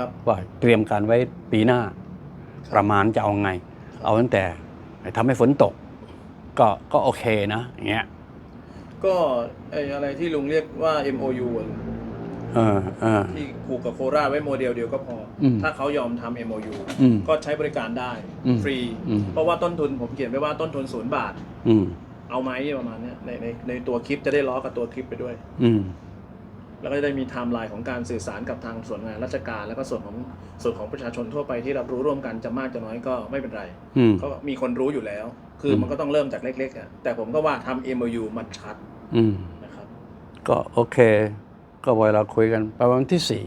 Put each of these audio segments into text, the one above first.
ครับว่าเตรียมการไว้ปีหน้าครับประมาณจะเอาไง เอาตั้งแต่ทำให้ฝนตก ก็ก็โอเคนะอย่างเงี้ยก็ไออะไรที่ลุงเรียกว่า MOU อะเออเออที่ผูกกับโคราชไว้โมเดลเดียวก็พออมถ้าเขายอมทำ MOU อืมก็ใช้บริการได้อืมฟรีอืมเพราะว่าต้นทุนผมเขียนไว้ว่าต้นทุนศูนย์บาทอืมเอาไหมประมาณเนี้ยในในในตัวคลิปจะได้ล้อกับตัวคลิปไปด้วย อืม แล้วก็จะได้มีไทม์ไลน์ของการสื่อสารกับทางส่วนงานราชการ แล้วก็ส่วนของส่วนของประชาชนทั่วไปที่รับรู้ร่วมกันจะมากจะน้อยก็ไม่เป็นไรอืม เขามีคนรู้อยู่แล้ว คืออม มันก็ต้องเริ่มจากเล็กๆอะแต่ผมก็ว่าทำ MOU มันชัดอืม นะครับก็โอเค ก็เวลาคุยกันประมาณที่สี่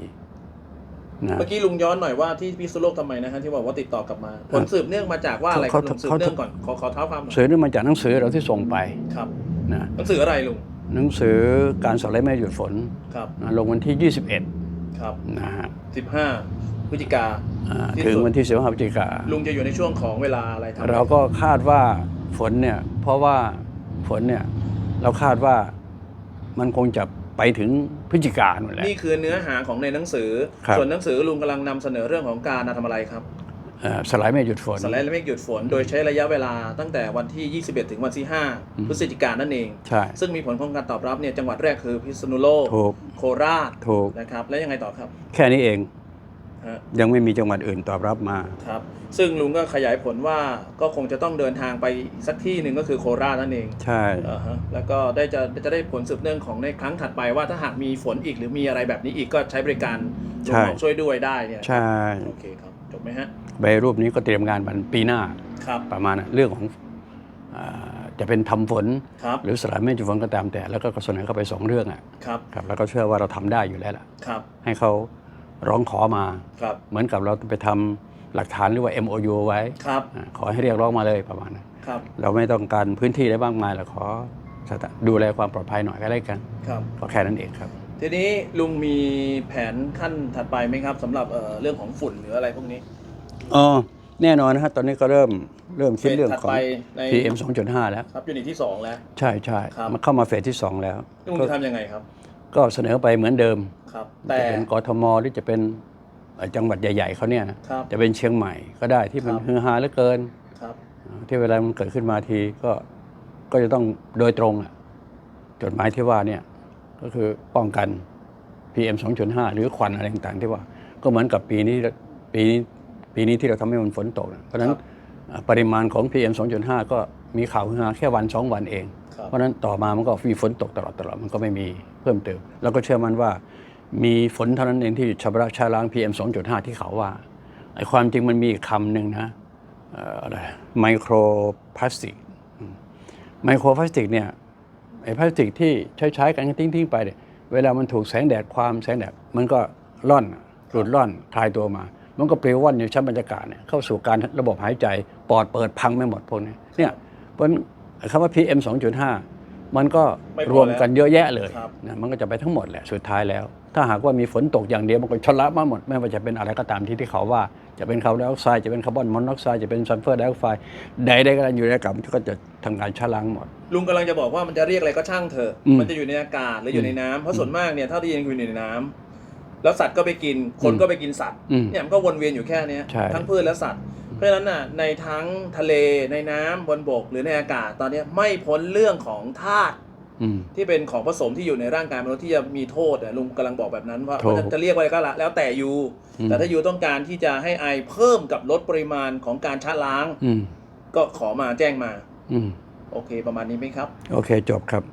นะ เมื่อกี้ลุงย้อนหน่อยว่าที่พิษณุโลกทำไมนะฮะที่บอกว่าติดต่อกลับมาผลสืบเนื่องมาจากว่าอะไรครับลุงสืบเนื่องก่อนขอขอเท้าความหน่อยสือนี่มาจากหนังสือเราที่ส่งไปครับ นะหนังสืออะไรลุง หนังสือการสอนและไม่หยุดฝนครับนะลงวันที่ 21 ครับนะฮะสิบห้าพฤศจิกาอ่าที่ถึงสุดวันที่15พฤศจิกาลุงจะอยู่ในช่วงของเวลาอะไรทำเราก็คาดว่าฝนเนี่ยเพราะว่าฝนเนี่ยเราคาดว่ามันคงจะไปถึงพฤศจิกายนนแหละนี่คือเนื้อหาของในหนังสือครับส่วนหนังสือลุงกำลังนำเสนอเรื่องของการทำอะไรครับเอ่อ สลายไม่หยุดฝนสไลด์และเมฆหยุดฝน โดยใช้ระยะเวลาตั้งแต่วันที่ 21 ถึงวันที่อืม5พฤศจิกายนนั่นเอง ใช่ ซึ่งมีผลของการตอบรับเนี่ยจังหวัดแรกคือพิษณุโลกถูกโคราช ถูก นะครับ แล้วยังไงต่อครับ แค่นี้เองฮะยังไม่มีจังหวัดอื่นตอบรับมา ครับ ซึ่งลุงก็ขยายผลว่าก็คงจะต้องเดินทางไปอีกสักที่หนึ่งก็คือโคราชนั่นเอง ใช่อ่าฮะแล้วก็ได้จะจะได้ผลสืบเนื่องของในครั้งถัดไปว่าถ้าหากมีฝนอีกหรือมีอะไรแบบนี้อีกก็ใช้บริการลุงหมอช่วยด้วยได้เนี่ย ใช่ โอเคครับจบ ไหมฮะใบรูปนี้ก็เตรียมงานวันปีหน้าครับประมาณนั้นเรื่องของอ่าจะเป็นทำฝนครับหรือสลายไม่หยุดฝนก็ตามแต่ แล้วก็เสนอเข้าไปสองเรื่องอะครับครับแล้วก็เชื่อว่าเราทำได้อยู่แล้วล่ะครับให้เขาร้องขอมาครับเหมือนกับเราไปทำหลักฐานหรือว่า MOU ไว้ครับอ่าขอให้เรียกร้องมาเลยประมาณนั้นครับเราไม่ต้องการพื้นที่ได้บ้างมายเราขอสถาดูแลความปลอดภัยหน่อยก็ได้กันครับก็แค่นั้นเองครับ ทีนี้ลุงมีแผนขั้นถัดไปไหมครับสำหรับเอ่อเรื่องของฝุ่นหรืออะไรพวกนี้อ๋อแน่นอนนะฮะตอนนี้ก็เริ่มเริ่มคิดเรื่องถัดของ ไปใน PM 2.5 แล้ว ครับยูนิตที่สองแล้ว ใช่ใช่ครับ มันเข้ามาเฟสที่ 2 แล้ว ลุงก็จะทำยังไงครับก็เสนอไปเหมือนเดิม ครับ แต่จะเป็นกทมหรือจะเป็นเอ่อจังหวัดใหญ่ๆเขาเนี่ยนะครับ จะเป็นเชียงใหม่ก็ได้ที่มันครับ ฮือฮาเหลือเกิน ครับ ที่เวลามันเกิดขึ้นมาทีก็ก็จะต้องโดยตรงอะจดหมายที่ว่าเนี่ย ก็คือป้องกัน PM 2.5 หรือควันอะไรต่างๆ ที่ว่า ก็เหมือนกับปีนี้ปีนี้ปีนี้ที่เราทำให้มันฝนตกนะเพราะฉะนั้นอ่าปริมาณของ PM 2.5 ก็มีข่าวฮือฮาแค่วันสองวันเองครับเพราะฉะนั้นต่อมามันก็มีฝนตกตลอดตลอดมันก็ไม่มีเพิ่มเติม แล้วก็เชื่อมันว่า มีฝนเท่านั้นเองที่ชำระชาล้าง PM 2.5 ที่เขาว่าไอ้ความจริงมันมีอีกคำหนึ่งนะเอ่ออะไรไมโครพลาสติกไมโครพลาสติกเนี่ยไอ้พลาสติกที่ใช้ใช้ๆกันทิ้งทิ้งๆไปเนี่ยเวลามันถูกแสงแดดความแสงแดดมันก็ร่อนหลุดร่อนคลายตัวมา มันก็ปลิวว่อนอยู่ชั้นบรรยากาศเนี่ยเข้าสู่การระบบหายใจปอดเปิดพังไม่หมดพวกนี้เนี่ยเพราะคำว่า PM 2.5 มันก็ไม่พอรวมกันเยอะแยะเลยครับนะมันก็จะไปทั้งหมดแหละสุดท้ายแล้ว ถ้าหากว่ามีฝนตกอย่างเดียวมันก็ชะละมาหมดไม่ว่าจะเป็นอะไรก็ตามที่ที่เขาว่าจะเป็นคาร์บอนไดออกไซด์จะเป็นคาร์บอนมอนอกไซด์จะเป็นซัลเฟอร์ไดออกไซด์ใดๆก็ตามอยู่ในอากาศมันก็จะทำการชะล้างหมด ลุงกำลังจะบอกว่ามันจะเรียกอะไรก็ช่างเถอะอืมมันจะอยู่ในอากาศหรืออยู่ในน้ำเพราะส่วนมากเนี่ยเท่าที่ยังอยู่ในน้ำแล้วสัตว์ก็ไปกินคนอืมก็ไปกินสัตว์อืมเนี่ยมันก็วนเวียนอยู่แค่เนี้ยใช่ทั้งพืชและสัตว์ เพราะฉะนั้นน่ะในทั้งทะเลในน้ำบนบกหรือในอากาศตอนเนี้ยไม่พ้นเรื่องของธาตุอืมที่เป็นของผสมที่อยู่ในร่างกายมนุษย์ที่จะมีโทษอะลุงกำลังบอกแบบนั้นว่าถูกว่าจะเรียกว่าอะไรก็ละแล้วแต่ยูอืมแต่ถ้ายูต้องการที่จะให้ไอเพิ่มกับลดปริมาณของการชะล้างอืมก็ขอมาแจ้งมาอืมโอเคประมาณนี้ไหมครับ โอเคจบครับ